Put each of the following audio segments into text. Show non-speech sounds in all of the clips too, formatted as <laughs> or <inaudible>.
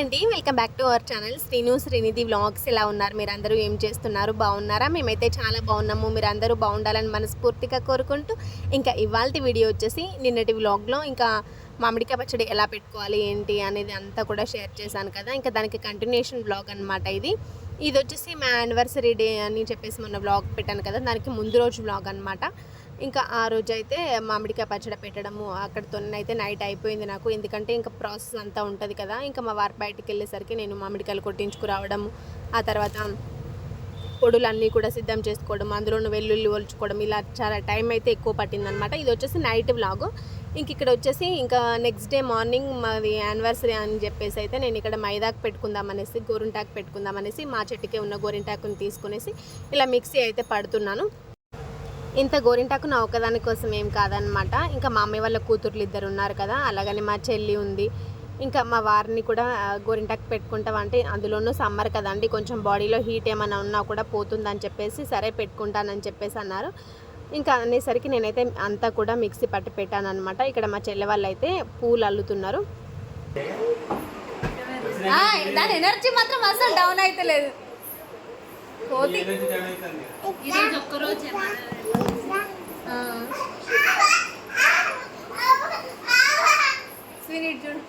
అండి. Welcome back to our channel. Srinu Srinidhi vlogs ఎలా ఉన్నారు? మీరు అందరూ ఏం చేస్తున్నారు? బాగున్నారా? మేమైతే చాలా బాగున్నాము. మీరు అందరూ బాగుండాలని మనస్ఫూర్తిగా కోరుకుంటూ ఇంకా ఇవాళ వీడియో వచ్చేసి నిన్నటి వ్లాగ్లో ఇంకా మామిడికాయ పచ్చడి ఎలా పెట్టుకోవాలి ఏంటి అనేది అంతా కూడా షేర్ చేశాను కదా. ఇంకా దానికి కంటిన్యూషన్ బ్లాగ్ అనమాట ఇది. ఇది వచ్చేసి మా యానివర్సరీ డే అని చెప్పేసి మొన్న వ్లాగ్ పెట్టాను కదా. దానికి ముందు రోజు వ్లాగ్ అనమాట ఇంకా ఆ రోజు అయితే మామిడికాయ పచ్చడి పెట్టడము అక్కడితో అయితే నైట్ అయిపోయింది నాకు. ఎందుకంటే ఇంకా ప్రాసెస్ అంతా ఉంటుంది కదా. ఇంకా మా వారు బయటికి వెళ్ళేసరికి నేను మామిడికాయలు కొట్టించుకురావడం ఆ తర్వాత పొడులన్నీ కూడా సిద్ధం చేసుకోవడం అందులోనూ వెల్లుల్లి ఒలుచుకోవడం ఇలా చాలా టైం అయితే ఎక్కువ పట్టిందనమాట. ఇది వచ్చేసి నైట్ వ్లాగ్. ఇంక ఇక్కడ వచ్చేసి ఇంకా నెక్స్ట్ డే మార్నింగ్ మాది యానివర్సరీ అని చెప్పేసి అయితే నేను ఇక్కడ మైదాకు పెట్టుకుందాం అనేసి గోరింటాకు పెట్టుకుందాం అనేసి మా చెట్టుకే ఉన్న గోరింటాకుని తీసుకునేసి ఇలా మిక్సీ అయితే పడుతున్నాను. ఇంత గోరింటాకు నా ఒకదాని కోసం ఏం కాదనమాట. ఇంకా మా అమ్మాయి వాళ్ళ కూతుర్లు ఇద్దరు ఉన్నారు కదా అలాగని మా చెల్లి ఉంది. ఇంకా మా వారిని కూడా గోరింటాకు పెట్టుకుంటాం అంటే అందులోనూ సమ్మర్ కదండి కొంచెం బాడీలో హీట్ ఏమైనా ఉన్నా కూడా పోతుందని చెప్పేసి సరే పెట్టుకుంటానని చెప్పేసి అన్నారు. ఇంకా అనేసరికి నేనైతే అంతా కూడా మిక్సీ పట్టి పెట్టాను అనమాట ఇక్కడ మా చెల్లె వాళ్ళు అయితే పూలు అల్లుతున్నారు. దాని ఎనర్జీ మాత్రం అసలు డౌన్ అయితే లేదు. కోతి. ఈరోజు ఒక్కరోజు స్వీట్ చూడు.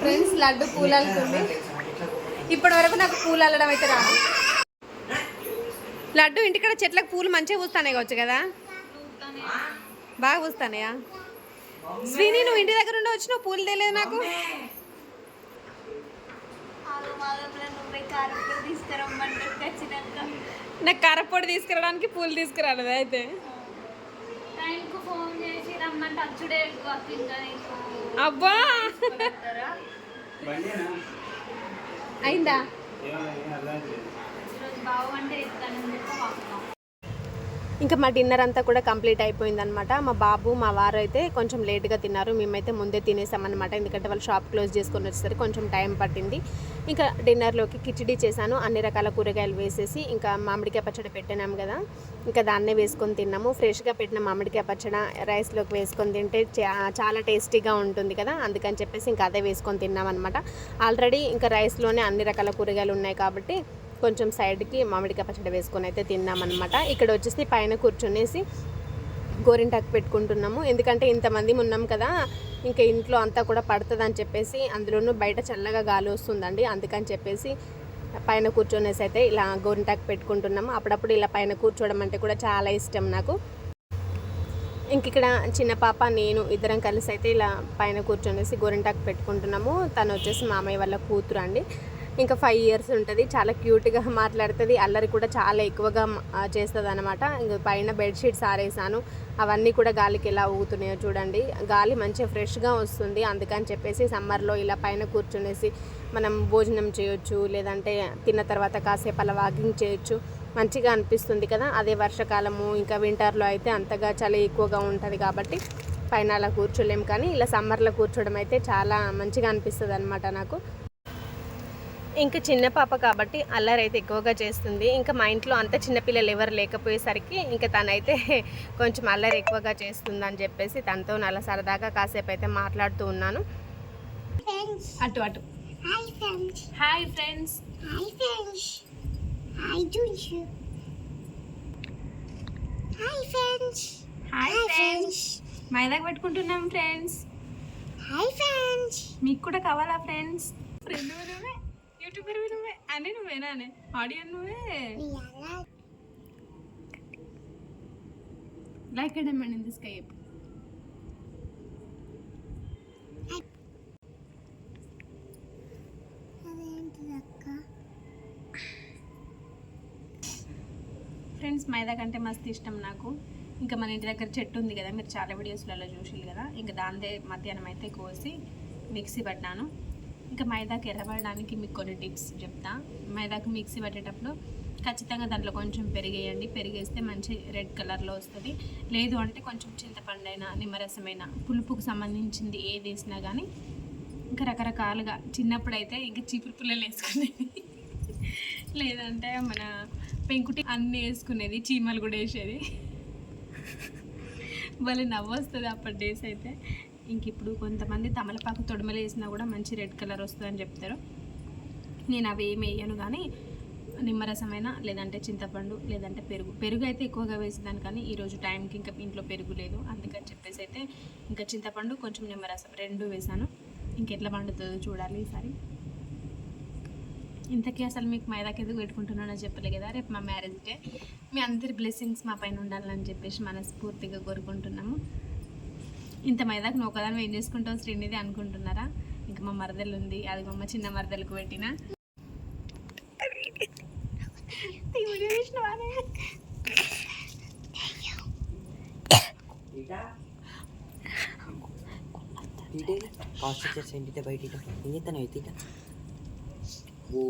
ఫ్రెండ్స్ లడ్డు పూలు అల్లుతుంది ఇప్పటి వరకు నాకు పూలు అల్లడం అయితే రాదు. లడ్డు ఇంటికాడ చెట్లకు పూలు మంచిగా పూస్తానే కావచ్చు కదా? బాగా పూస్తానయా? శ్రీని నువ్వు ఇంటి దగ్గర ఉండి వచ్చినావు పూలు తెలియదు నాకు. నాకు కారపొడి తీసుకురావడానికి పూలు తీసుకురాలేదు అయితే. అబ్బా. అయిందా? ఇంకా మా డిన్నర్ అంతా కూడా కంప్లీట్ అయిపోయిందనమాట మా బాబు మా వారు అయితే కొంచెం లేట్గా తిన్నారు. మేమైతే ముందే తినేసామన్నమాట. ఎందుకంటే వాళ్ళు షాప్ క్లోజ్ చేసుకొని వచ్చేసరికి కొంచెం టైం పట్టింది. ఇంకా డిన్నర్లోకి కిచిడి చేశాను. అన్ని రకాల కూరగాయలు వేసేసి ఇంకా మామిడికాయ పచ్చడి పెట్టినాం కదా. ఇంకా దాన్నే వేసుకొని తిన్నాము. ఫ్రెష్గా పెట్టిన మామిడికాయ పచ్చడి రైస్లోకి వేసుకొని తింటే చా- చాలా టేస్టీగా ఉంటుంది కదా. అందుకని చెప్పేసి ఇంకా అదే వేసుకొని తిన్నాం అనమాట ఆల్రెడీ ఇంకా రైస్లోనే అన్ని రకాల కూరగాయలు ఉన్నాయి కాబట్టి కొంచెం సైడ్కి మామిడికాయ పచ్చడి వేసుకొని అయితే తిన్నామన్నమాట. ఇక్కడ వచ్చేసి పైన కూర్చునేసి గోరింటాకు పెట్టుకుంటున్నాము. ఎందుకంటే ఇంతమంది ఉన్నాం కదా ఇంకా ఇంట్లో అంతా కూడా పడుతుంది అని చెప్పేసి అందులోనూ బయట చల్లగా గాలి వస్తుందండి. అందుకని చెప్పేసి పైన కూర్చొనేసి అయితే ఇలా గోరింటాకు పెట్టుకుంటున్నాము. అప్పుడప్పుడు ఇలా పైన కూర్చోవడం అంటే కూడా చాలా ఇష్టం నాకు. ఇంక ఇక్కడ చిన్న పాప నేను ఇద్దరం కలిసి అయితే ఇలా పైన కూర్చొనేసి గోరింటాకు పెట్టుకుంటున్నాము. తను వచ్చేసి మామయ్య వాళ్ళ కూతురు అండి. ఇంకా ఫైవ్ ఇయర్స్ ఉంటుంది. చాలా క్యూట్గా మాట్లాడుతుంది. అల్లరి కూడా చాలా ఎక్కువగా చేస్తుంది అనమాట ఇంకా పైన బెడ్షీట్స్ ఆరేసాను. అవన్నీ కూడా గాలికి ఎలా ఊగుతున్నాయో చూడండి. గాలి మంచిగా ఫ్రెష్గా వస్తుంది. అందుకని చెప్పేసి సమ్మర్లో ఇలా పైన కూర్చునేసి మనం భోజనం చేయొచ్చు లేదంటే తిన్న తర్వాత కాసేపు అలా వాకింగ్ చేయొచ్చు. మంచిగా అనిపిస్తుంది కదా. అదే వర్షాకాలము ఇంకా వింటర్లో అయితే అంతగా చలి ఎక్కువగా ఉంటుంది కాబట్టి పైన అలా కూర్చోలేం. కానీ ఇలా సమ్మర్లో కూర్చోవడం అయితే చాలా మంచిగా అనిపిస్తుంది అనమాట నాకు. ఇంకా చిన్న పాప కాబట్టి అల్లరి అయితే ఎక్కువగా చేస్తుంది. ఇంకా మా ఇంట్లో అంత చిన్నపిల్లలు ఎవరు లేకపోయేసరికి ఇంకా తనైతే <laughs> కొంచెం అల్లరి ఎక్కువగా చేస్తుంది అని చెప్పేసి తనతో అలా సరదాగా కాసేపు అయితే మాట్లాడుతూ ఉన్నాను. అటు అటు. Hi friends. హాయ్ ఫ్రెండ్స్ మైదాకు పెట్టుకుంటున్నాం ఫ్రెండ్స్ Hi friends. మీకు కూడా కావాలా ఫ్రెండ్స్ ఫ్రెండ్ యూట్యూబర్ నువ్వే? అని నువ్వేనా అనే ఆడియన్ నువ్వే? లైక్ అడమండి ఇన్ దిస్ కై ఫ్రెండ్స్ మైదా కంటే మస్తు ఇష్టం నాకు. ఇంకా మన ఇంటి దగ్గర చెట్టు ఉంది కదా మీరు చాలా వీడియోస్లలో చూసిల్లు కదా. ఇంకా దాందే మధ్యాహ్నం అయితే కోసి మిక్సీ పట్టాను. ఇంకా మైదాకి ఎర్రబడడానికి మీకు కొన్ని టిప్స్ చెప్తా. మైదాకి మిక్సీ పట్టేటప్పుడు ఖచ్చితంగా దాంట్లో కొంచెం పెరిగేయండి. పెరిగేస్తే మంచి రెడ్ కలర్లో వస్తుంది. లేదు అంటే కొంచెం చింతపండైనా నిమ్మరసమైన పులుపుకు సంబంధించింది ఏది వేసినా కానీ ఇంకా రకరకాలుగా చిన్నప్పుడైతే ఇంకా చీపురు పుల్లలు వేసుకునేది. లేదంటే మన పెంకుటి అన్నీ వేసుకునేది చీమలు కూడా వేసేది. వాళ్ళు నవ్వు వస్తుంది అప్పటి డేస్ అయితే. ఇంక ఇప్పుడు కొంతమంది తమలపాకు తొడమలు వేసినా కూడా మంచి రెడ్ కలర్ వస్తుందని చెప్తారు. నేను అవి ఏమి వేయను కానీ నిమ్మరసమైన లేదంటే చింతపండు లేదంటే పెరుగు. పెరుగు అయితే ఎక్కువగా వేసేదాన్ని కానీ ఈరోజు టైంకి ఇంకా ఇంట్లో పెరుగు లేదు. అందుకని చెప్పేసి అయితే ఇంకా చింతపండు కొంచెం నిమ్మరసం రెండు వేసాను. ఇంకెట్లా పండుతుందో చూడాలి ఈసారి. ఇంతకీ అసలు మీకు మైదాకి ఎందుకు పెట్టుకుంటున్నానని చెప్పలే కదా. రేపు మా మ్యారేజ్ డే మీ అందరి బ్లెస్సింగ్స్ మా పైన ఉండాలని చెప్పేసి మనస్ఫూర్తిగా కోరుకుంటున్నాము. ఇంత మైదాకు నువ్వు ఒకదాని ఏం చేసుకుంటావు శ్రీనిధి అనుకుంటున్నారా? ఇంకా మా మరదలు ఉంది అది మా అమ్మ చిన్న మరదలకు పెట్టిన. బయట? ఓ.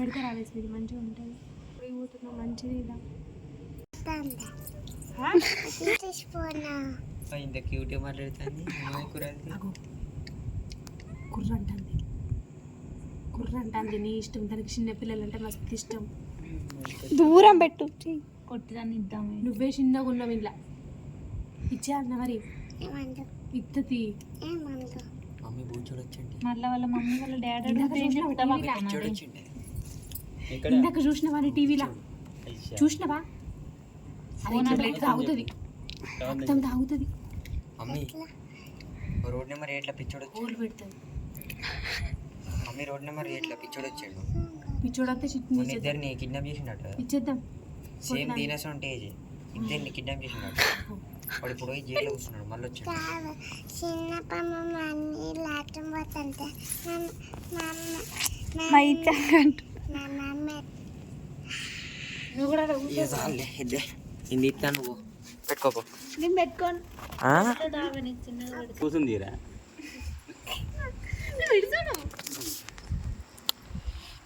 వేసి ఇది మంచిగా ఉంటుంది. ఇప్పుడు పోతున్నా మంచిది ఇదా. తీసిపోనా ఇంత క్యూట్ మాట్లాడుతుంది. కుర్ర అంటుంది కుర్ర అంటుంది నీ ఇష్టం. దానికి చిన్న పిల్లలు అంటే మస్తు ఇష్టం. దూరం పెట్టు. కొట్టిదాన్ని ఇద్దాము. నువ్వే చిన్నగా ఉన్నావు ఇలా ఇచ్చేయాలన్న మరి? ఇత్తది మళ్ళీ వాళ్ళ మమ్మీ వాళ్ళ డాడీ ఇందాక చూసినవా నీ టీవీలో? చూసినవా? అది బ్లడ్ తాగుతుంది. రక్తం తాగుతుంది. మమ్మీ రోడ్ నెంబర్ ఎట్లా పిచ్చోడు ఓళ్ళు పెడుతుంది మమ్మీ రోడ్ నెంబర్ ఎట్లా పిచ్చోడు వచ్చాడు పిచ్చోడంతా చిట్ని మొన్న ఇద్దరిని కిడ్నాప్ చేసిండట. ఇచ్చేద్దాం. సేమ్ దీనస్ ఉంటే ఇద్దరిని కిడ్నాప్ చేసిండట. వాడు ఇప్పుడు పోయి జైల్లో కూర్చున్నాడు మళ్ళీ వచ్చాడు కాదు చిన్నప్పమ్మ అన్ని లాటం పోతుంటే మా మమ్మ నువ్వు కూడా ఇది. ఇస్తాను నువ్వు. పెట్టుకోపో. నేను పెట్టుకోను.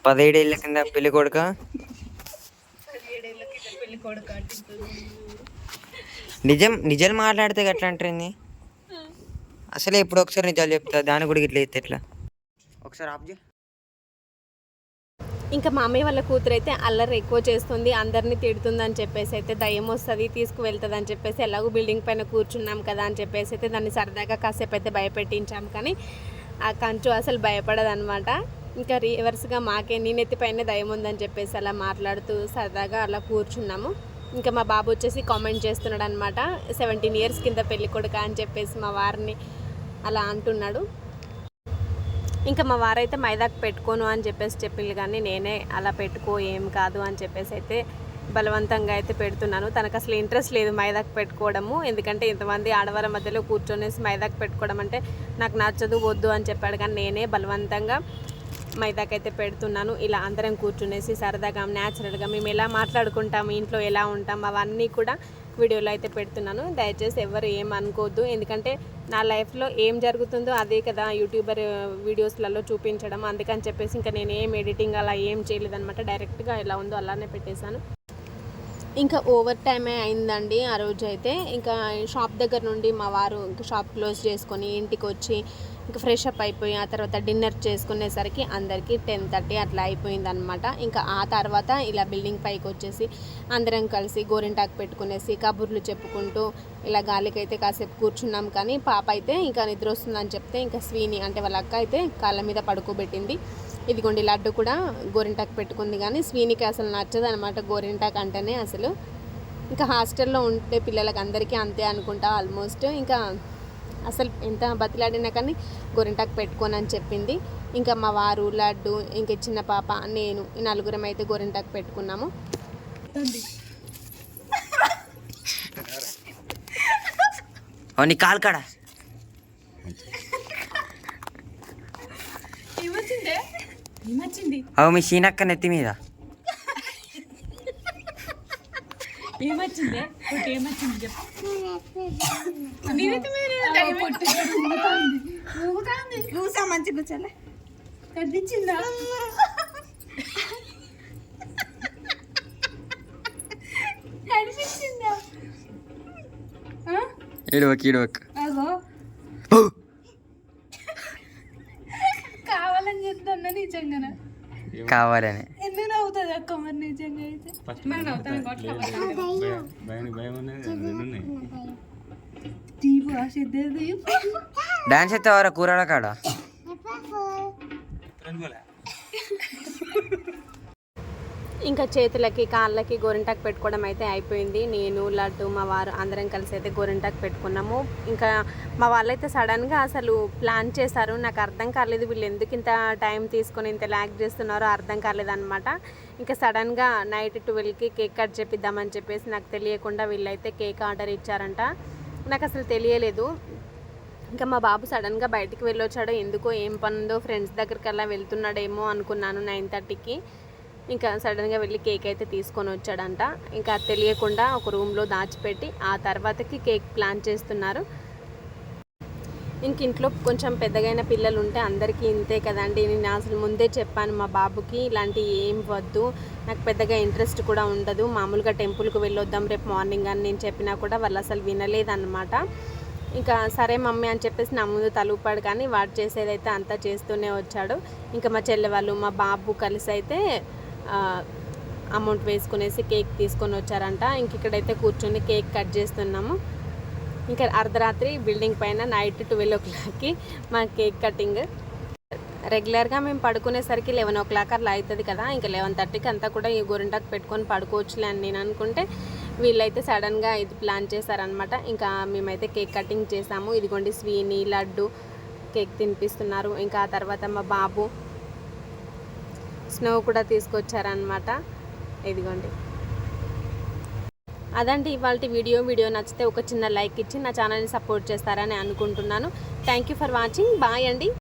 పదిహేడేళ్ళ కింద పెళ్ళి కొడుక? నిజం నిజాలు మాట్లాడితే ఎట్లా అంటుంది అసలే ఎప్పుడు ఒకసారి నిజాలు చెప్తా దాని కూడా ఇట్లా ఎత్తే ఎట్లా? ఒకసారి ఆప్ చేయి. ఇంకా మా అమ్మయ్య వాళ్ళ కూతురు అయితే అల్లరి ఎక్కువ చేస్తుంది అందరినీ తిడుతుంది అని చెప్పేసి అయితే దయ్యం వస్తుంది తీసుకువెళ్తుంది అని చెప్పేసి ఎలాగో బిల్డింగ్ పైన కూర్చున్నాం కదా అని చెప్పేసి అయితే దాన్ని సరదాగా కాసేపు అయితే భయపెట్టించాం. కానీ ఆ కంచు అసలు భయపడదనమాట. ఇంకా రివర్స్గా మాకే నేనెత్తి పైన దయ్యం ఉందని చెప్పేసి అలా మాట్లాడుతూ సరదాగా అలా కూర్చున్నాము. ఇంకా మా బాబు వచ్చేసి కామెంట్ చేస్తున్నాడు అనమాట సెవెంటీన్ ఇయర్స్ కింద పెళ్ళి కొడుక అని చెప్పేసి మా వారిని అలా అంటున్నాడు. ఇంకా మా వారైతే మైదాకు పెట్టుకోను అని చెప్పేసి చెప్పింది కానీ నేనే అలా పెట్టుకో ఏం కాదు అని చెప్పేసి అయితే బలవంతంగా అయితే పెడుతున్నాను. తనకు అసలు ఇంట్రెస్ట్ లేదు మైదాకు పెట్టుకోవడము. ఎందుకంటే ఇంతమంది ఆడవారి మధ్యలో కూర్చొనేసి మైదాకు పెట్టుకోవడం అంటే నాకు నచ్చదు వద్దు అని చెప్పాడు కానీ నేనే బలవంతంగా మైదాకైతే పెడుతున్నాను. ఇలా అందరం కూర్చునేసి సరదాగా న్యాచురల్గా మేము ఎలా మాట్లాడుకుంటాము ఇంట్లో ఎలా ఉంటాం అవన్నీ కూడా వీడియోలో అయితే పెడుతున్నాను. దయచేసి ఎవరు ఏం అనుకోవద్దు. ఎందుకంటే నా లైఫ్లో ఏం జరుగుతుందో అదే కదా యూట్యూబర్ వీడియోస్లలో చూపించడం అందుకని చెప్పేసి ఇంకా నేను ఏం ఎడిటింగ్ అలా ఏం చేయలేదన్నమాట. డైరెక్ట్గా ఎలా ఉందో అలానే పెట్టేశాను. ఇంకా ఓవర్ టైమే అయిందండి ఆ రోజు అయితే ఇంకా షాప్ దగ్గర నుండి మా వారు ఇంకా షాప్ క్లోజ్ చేసుకొని ఇంటికి వచ్చి ఇంకా ఫ్రెష్ అప్ అయిపోయి ఆ తర్వాత డిన్నర్ చేసుకునేసరికి అందరికీ టెన్ థర్టీ అట్లా అయిపోయింది అనమాట ఇంకా ఆ తర్వాత ఇలా బిల్డింగ్ పైకి వచ్చేసి అందరం కలిసి గోరింటాకు పెట్టుకునేసి కబుర్లు చెప్పుకుంటూ ఇలా గాలికైతే కాసేపు కూర్చున్నాం. కానీ పాప అయితే ఇంకా నిద్ర వస్తుందని చెప్తే ఇంకా స్వీని అంటే వాళ్ళ అక్క అయితే కాళ్ళ మీద పడుకోబెట్టింది. ఇదిగోండి లడ్డు కూడా గోరింటాకు పెట్టుకుంది కానీ స్వీనికి అసలు నచ్చదు అనమాట గోరింటాకు అంటేనే అసలు. ఇంకా హాస్టల్లో ఉంటే పిల్లలకి అందరికీ అంతే అనుకుంటా ఆల్మోస్ట్. ఇంకా అసలు ఎంత బతిలాడినా కానీ గోరింటాకు పెట్టుకోను అని చెప్పింది. ఇంకా మా వారు లడ్డు ఇంకా చిన్న పాప నేను ఈ నలుగురం అయితే గోరింటాకు పెట్టుకున్నాము. కాలు కాడా? అవు మీ సీనక్క నెత్తి మీద ఏమొచ్చిందే ఒకటి ఏమొచ్చింది చెప్పు కూసా మంచి కూర్చోలే కనిపించిందా కనిపించిందా ఏడవక్ ఏడవక్ అగో నిజంగానే కావాలని. ఎందుకు నవ్వుతుంది అక్క మరి నిజంగా అయితే? దీపు డాన్స్ ఎత్తావారా కూరల కాడ? ఇంకా చేతులకి కాళ్ళకి గోరింటాకు పెట్టుకోవడం అయితే అయిపోయింది. నేను లడ్డు మా వారు అందరం కలిసి అయితే గోరింటాకు పెట్టుకున్నాము. ఇంకా మా వాళ్ళైతే సడన్గా అసలు ప్లాన్ చేశారు. నాకు అర్థం కాలేదు వీళ్ళు ఎందుకు ఇంత టైం తీసుకొని ఇంత ల్యాక్ చేస్తున్నారో అర్థం కాలేదన్నమాట. ఇంకా సడన్గా నైట్ ట్వెల్వ్కి కేక్ కట్ చేపిద్దామని చెప్పేసి నాకు తెలియకుండా వీళ్ళైతే కేక్ ఆర్డర్ ఇచ్చారంట. నాకు అసలు తెలియలేదు. ఇంకా మా బాబు సడన్గా బయటికి వెళ్ళొచ్చాడో. ఎందుకో ఏం పనుందో ఫ్రెండ్స్ దగ్గరికి అలా వెళ్తున్నాడేమో అనుకున్నాను నైన్ థర్టీకి. ఇంకా సడన్గా వెళ్ళి కేక్ అయితే తీసుకొని వచ్చాడంట. ఇంకా అది తెలియకుండా ఒక రూమ్లో దాచిపెట్టి ఆ తర్వాతకి కేక్ ప్లాన్ చేస్తున్నారు. ఇంక ఇంట్లో కొంచెం పెద్దగైన పిల్లలు ఉంటే అందరికీ ఇంతే కదండి. నేను అసలు ముందే చెప్పాను మా బాబుకి ఇలాంటి ఏం వద్దు. నాకు పెద్దగా ఇంట్రెస్ట్ కూడా ఉండదు. మామూలుగా టెంపుల్కి వెళ్ళొద్దాం రేపు మార్నింగ్ అని నేను చెప్పినా కూడా వాళ్ళు అసలు వినలేదన్నమాట. ఇంకా సరే మమ్మీ అని చెప్పేసి నా ముందు తలుపాడు కానీ వాడు చేసేదైతే అంతా చేస్తూనే వచ్చాడు. ఇంకా మా చెల్లె వాళ్ళు మా బాబు కలిసి అయితే అమౌంట్ వేసుకునేసి కేక్ తీసుకొని వచ్చారంట. ఇంక ఇక్కడైతే కూర్చొని కేక్ కట్ చేస్తున్నాము. ఇంకా అర్ధరాత్రి బిల్డింగ్ పైన నైట్ ట్వెల్వ్ ఓ క్లాక్కి మా కేక్ కటింగ్. రెగ్యులర్గా మేము పడుకునేసరికి లెవెన్ ఓ క్లాక్ అట్లా అవుతుంది కదా ఇంకా లెవెన్ థర్టీకి అంతా కూడా ఈ గొరింటాకు పెట్టుకొని పడుకోవచ్చులే అని నేను అనుకుంటే వీళ్ళైతే సడన్గా ఇది ప్లాన్ చేశారనమాట ఇంకా మేమైతే కేక్ కటింగ్ చేసాము. ఇదిగోండి స్వీని లడ్డు కేక్ తినిపిస్తున్నారు. ఇంకా ఆ తర్వాత మా బాబు స్నో కూడా తీసుకొచ్చారనమాట ఇదిగోండి. అదండి ఇవాళ వీడియో. వీడియో నచ్చితే ఒక చిన్న లైక్ ఇచ్చి నా ఛానల్ని సపోర్ట్ చేస్తారని అనుకుంటున్నాను. Thank you for watching bye అండి.